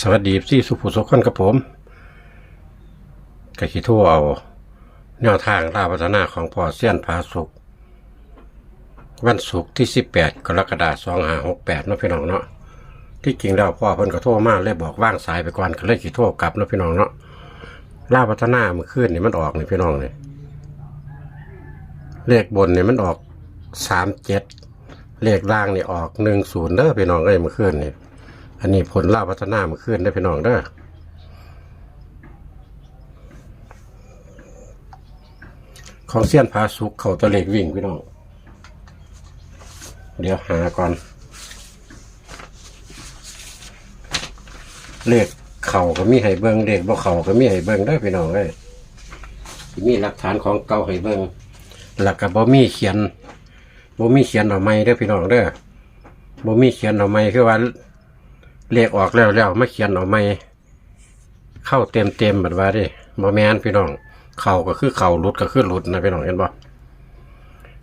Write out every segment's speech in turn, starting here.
สวัสดีที่สุภูสุขคนกับผมกะคิทั่วเอาแนวทางล่าพัฒนาของพ่อเสี้ยนผาสุกวันศุกร์ที่ 18 กรกฎาคม2568เนะพี่น้องเนาะที่จริงแล้วพ่อเพิ่นก็โทรมาเลยบอกว่างสายไปก่อนก็เลยขี่โทรกลับนะพี่น้องเนาะล่าพัฒนาเมื่อคืนนี่มันออกนี่พี่น้องนี่เลขบนนี่มันออก37เจ็ดเลขล่างนี่ออก10เด้อพี่น้องเอ้ยเมื่อคืนนี่ อันนี้ผลล่าพัฒนามื่อคืนได้พี่น้องเด้อของเสี้ยนพาสุกเขาตะเล็กวิ่งพี่น้อง เดี๋ยวหาก่อน เลขเข่าก็มีให้เบิงเลขบ่เข่าก็มีให้เบิงได้พี่น้องเอ้ยมีหลักฐานของเก่าให้เบิงหลักกับบ่มีเขียนบ่มีเขียนเอาไม้เด้พี่น้องเด้อบ่มีเขียนเอาไม้คือว่า เลขออกแล้วแล้วมาเขียนเอาไม่เข้าเต็มเต็มแบบว่าดิบ่แมนพี่น้อง เข่าก็คือเข่าหลุดก็คือหลุดนะพี่น้องเห็นบ่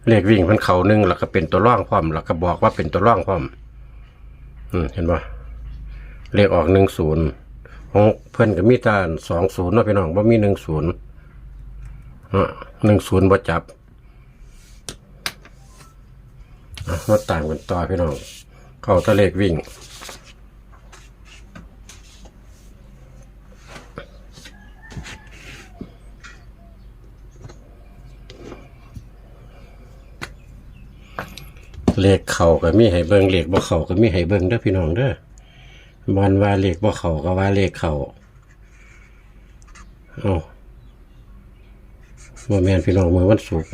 เลขวิ่งมันเข่าหนึ่งแล้วก็เป็นตัวร่องพร้อมแล้วก็บอกว่าเป็นตัวร่องพร้อม อืมเห็นบ่เลขออกหนึ่งศูนย์ของเพื่อนก็มีตาสองศูนย์นะพี่น้องบ่มีหนึ่งศูนย์หนึ่งศูนย์บ่จับอะมาต่างกันต่อพี่น้อง เข้าตะเลขวิ่ง เลขเข่าก็มีให้เบิ่งเลขบ่เข่าก็มีให้เบิ่งเด้อพี่น้องเด้อวันว่าเลขบ่เข่าก็ว่าเลขเข่าเอาบ่แม่นพี่น้องมื้อวันศุกร์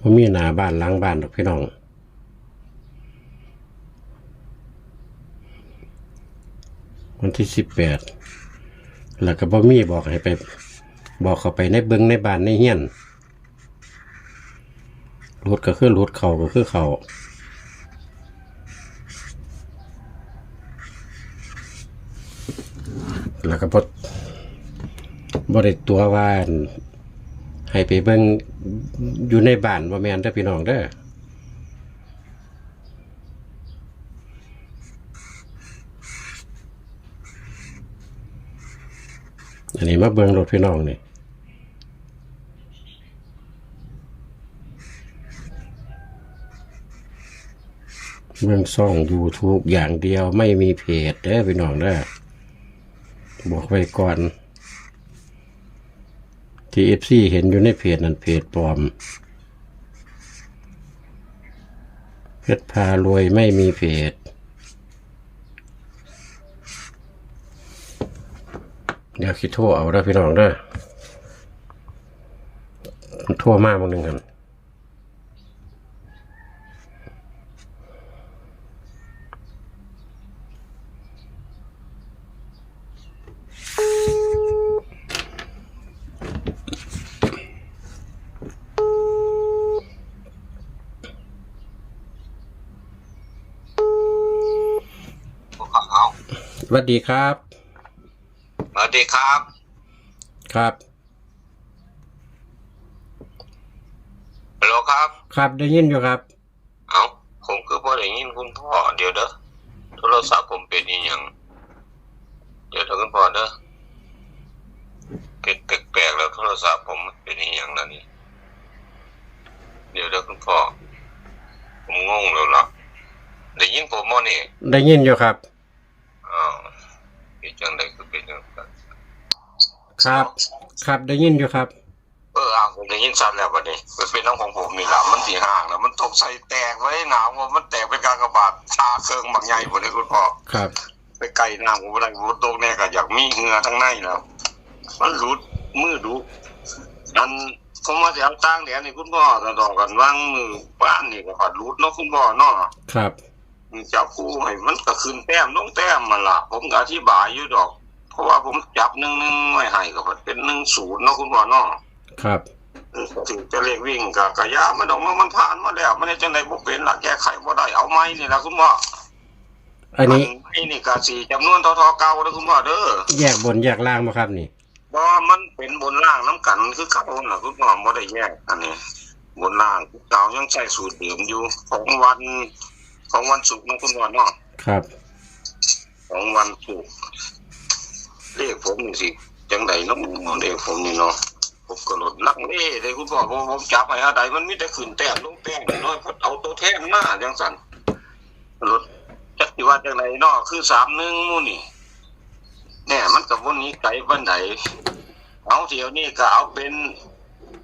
บ่มีหน้าบ้านหลังบ้านดอกพี่น้องวันที่สิบแปดแล้วก็บ่มีบอกให้ไป บอกเข้าไปในเบิงในบ้านในเฮียนรถก็คือรถเขาก็คือเขาแล้วก็บดบได้ตัวว่านให้ไปเบิงอยู่ในบ้านว่าแมนเด้อพี่น้องเด้ออันนี้มาเบิงรถพี่น้องนี่ มืองซ่อง YouTube อย่างเดียวไม่มีเพจเด้อพี่น้องเด้อบอกไว้ก่อนที่เอฟซีเห็นอยู่ในเพจนั้นเพจปลอมเพชรพารวยไม่มีเพจเดี๋ยวคิดโทรเอาเด้อพี่น้องเด้อโทั่วมากมึงหนึ่งกัน เอา ส วัสดีครับ สวัสดีครับ ครับฮัลโหลครับ ครับได้ยินอยู่ครับ เอาผมคือพอได้ยินคุณพ่อเดี๋ยวเด้อโทรศัพท์ผมเป็นอีหยังเดี๋ยวเด้อคุณพ่อเด้อเกิดแปลกๆแล้วโทรศัพท์ผมมันเป็นอีหยังแล้วนี่เดี๋ยวเด้อคุณพ่อผมงงแล้วล่ะได้ยินผมบ่นี่ได้ยินอยู่ครับอ้าวเป็น จังไดคือเป็นจังนั้นครับ ครับได้ยินอยู่ครับ เอออะผมได้ยินชัดแล้ววันนี้มันเป็นน้องของผมนี่แหละมันสีห่างแล้วมันตกใส่แตกไว้หนาวว่ามันแตกเป็นการกระบาดชาเครื่องบางใหญ่หมดเลยคุณพ่อครับ ไปไกลน้ำผมอะไรผมตกแน่ก็อยากมีเหงื่อทั้งในแล้วมันรุดมือดุอันผมมาจะเอาตั้งเดี๋ยวนี่คุณพ่อตะดอกกันว่างมือบ้านนี่ก็ขอรุดเนาะคุณพ่อเนาะครับ จับคู่ให้มันก็ขึ้นแต้มลงแต้มมันล่ะผมก็อธิบายอยู่ดอก เพราะว่าผมจับหนึ่งหนึ่งไว้ให้ก็เป็นหนึ่งศูนย์เนาะคุณพ่อเนาะครับถึงจะเรียกวิ่งกับกระยามันออกมามันผ่านมาแล้วมันได้จังไดบ่เป็นละแก้ไขบ่ได้เอาไม้นี่ล่ะคุณพ่ออันนี้ไม้นี่ก็สิจำนวนเท่าๆเก่าเด้อคุณพ่อเด้อแยกบนแยกล่างมาครับนี่บ่มันเป็นบนล่างน้ำกันคือเก่าน่ะคุณพ่อบ่ได้แยกอันนี้บนล่างเก่ายังใช้สูตรเดิมอยู่ของวัน ของวันศุกร์นะคุณพ่อเนาะครับ ของวันศุกร์เลขผมนี่สิจังใดเน้องเลขผมนี่เนาะผมก็ลดลักเล่เลยคุณพ่อผมผมจับไปอะไรมันมีแต่ขึ้นแต้มลงแต้มน้อยๆเพราะเอาตัวแทนมาจังสันลดจักสิว่าจังใดเนาะคือสามหนึ่งมู่นี่เนี่ยมันกับวันนี้ไกลวันไหนเอาเที่ยวนี้ก็เอาเป็น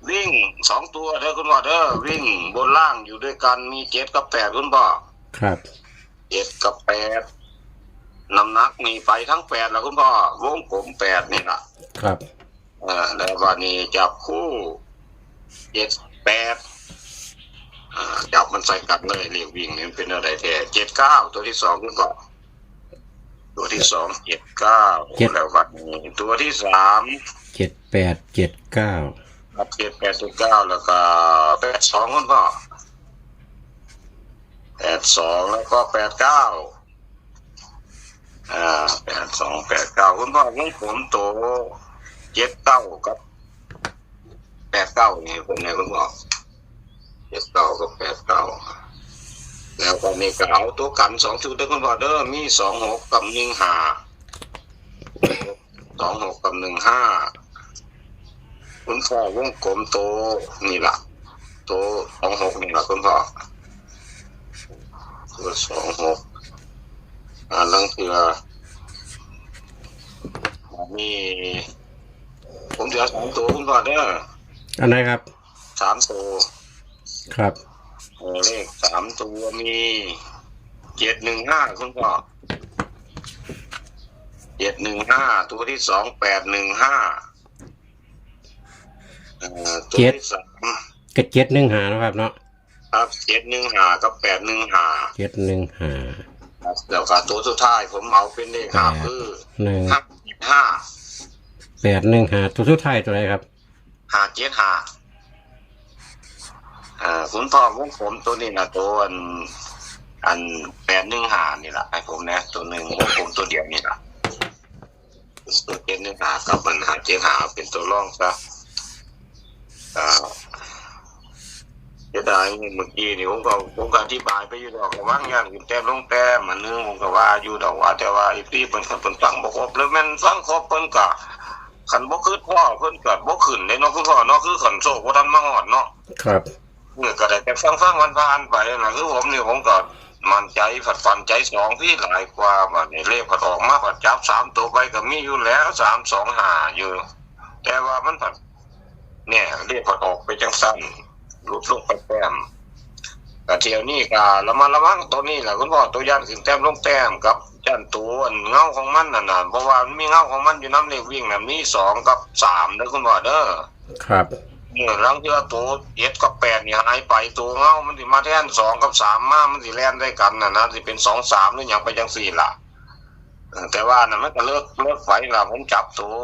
วิ่งสองตัวเด้อคุณพ่อเด้อวิ่งบนล่างอยู่ด้วยกันมีเจ็ดกับแปดคุณพ่อ ครับเจ็ดกับแปดน้ำหนักมีไปทั้งแปดแล้วคุณพ่อวงกลมแปดนี่ละครับเออแล้ววันนี้จับคู่เจ็ดแปดอ่าจับมันใส่กันเลยเรียกวิ่งนี่มันเป็นอะไรแท้เจ็ดเก้าตัวที่สองคุณพ่อตัวที่สองเจ็ดเก้าแล้ววันนี้ตัวที่สามเจ็ดแปดเจ็ดเก้าครับเจ็ดแปดเจ็ดเก้าแล้วก็แปดสองคุณพ่อ แปดสองแล้วก็แปดเก้าอ่าแปดสองแปดเก้าคุณพ่อของผมโตเจ็ดเก้ากับแปดเก้านี่ผมเนี่ยคุณพ่อเจ็ดเก้ากับแปดเก้าแล้วก็นี่ก็เอาตัวกันสองชุดเด้อคุณพ่อเด้อมีสองหกกับหนึ่งห้าสองหกกับหนึ่งห้าคุณพ่อวงกลมโตนี่ล่ะโตสองหกนี่ล่ะคุณพ่อ ตัวสองหกอ่าลังเถือมีผมจะเอาสามตัวคุณพ่อเด้ออันไหนครับ สามตัวครับเออเลขสามตัวมีเจ็ดหนึ่งห้าคุณพ่อเจ็ดหนึ่งห้าตัวที่สองแปดหนึ่งห้าเอ่อตัวที่สาม กระเจ็ดหนึ่งหานะครับเนาะ ครับเจ็ดหนึ่งห้ากับแปดหนึ่งห้าเจ็ดหนึ่งหาครับแล้วก็ตัวสุดท้ายผมเอาเป็นเลขห้าคือหนึ่งห้าห้าแปดหนึ่งหาตัวสุดท้ายตัวไหนครับหาเจ็ดหาอ่าคุณพ่อของผมตัวนี้นะตัวอันอันแปดหนึ่งหานี่แหละให้ผมนะตัวหนึ่งของผมตัวเดียวนี่แหละตัวเจ็ดหนึ่งหากับมันหาเจ็ดหาเป็นตัวร่องซะอ่า จะได้เมื่อกี้นี่ผมก็ผมก็อธิบายไปอยู่ดอกว่างอย่างขึ้นแต้มลงแต้มมันนึงผมก็ว่าอยู่ดอกว่าแต่ว่าไอ้พี่เพิ่นเพิ่นฟังบ่ครบแล้วแม่นฟังครบเพิ่นก็ขันบ่คือพ่อเพิ่นเกิดบ่ขึ้นเลยเนาะคุณพ่อเนาะคือขันโชคบ่ทันมาฮอดเนาะครับเมื่อก็ได้แต่ฟังฟังวันผ่านไปนะคือผมนี่ผมก็มั่นใจฝัดฟันใจสองพี่หลายกว่าบัดนี้เลขผัดออกมาผัดจับสามตัวไปก็มีอยู่แล้วสามสองห้าอยู่ แต่ว่ามันผัดเนี่ยเลขผัดออกไปจังสั้น หลุดลงไปแต้มก็เที่ยวนี้ก็ระมัดระวังตัวนี้แหละคุณพ่อตัวยันขึ้นแต้มลงแต้มกับยันตัวอันเงาของมันน่ะนะเพราะว่ามันมีเงาของมันอยู่น้ำเลขวิ่งน่ะมีสองกับสามเด้อคุณพ่อเด้อครับเมื่อลังเทือตัวเจ็ดกับแปดเนี่ยหายไปตัวเงามันสิมาแทนสองกับสามมามันสิแล่นได้กันน่ะนะสิเป็นสองสามหรืออย่างไปจังสี่ล่ะเออแต่ว่าน่ะมันก็เลิกเลิกไฟล่ะผมจับตัว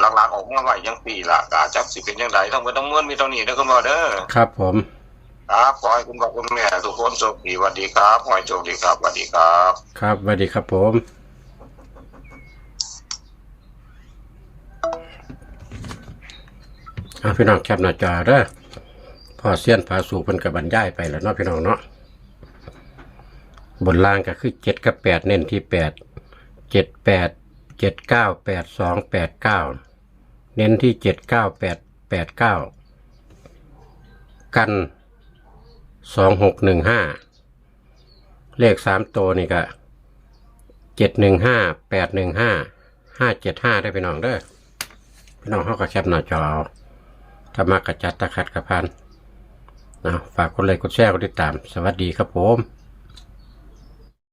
หลักๆออกมาไว้ยังปีล่ะกาจับสิเป็นยังไงทั้งหมดทั้งมวลมีเท่านี้เด้อคุณพ่อเด้อครับผมครับขอให้คุณพ่อคุณแม่ทุกคนโชคดีสวัสดีครับขอให้โชคดีครับสวัสดีครับ ครับสวัสดีครับผมเอาพี่น้องแคปหน้าจอเด้อพอเสี้ยนผาสูบมันกับบรรยายไปแล้วเนาะพี่น้องเนาะบนล่างก็คือเจ็ดกับแปดเน้นที่แปดเจ็ดแปด เจ็ดเก้าแปดสองแปดเก้าเน้นที่เจ็ดเก้าแปดแปดเก้ากันสองหกหนึ่งห้าเลขสามตัวนี่ก็เจ็ดหนึ่งห้าแปดหนึ่งห้าห้าเจ็ดห้าได้พี่น้องเด้อพี่น้องเขาก็แคปหน้าจอเอาถ้ามากระจัดตะขัดกระพันนะฝากกดไลค์กดแชร์กดติดตาม สวัสดีครับผม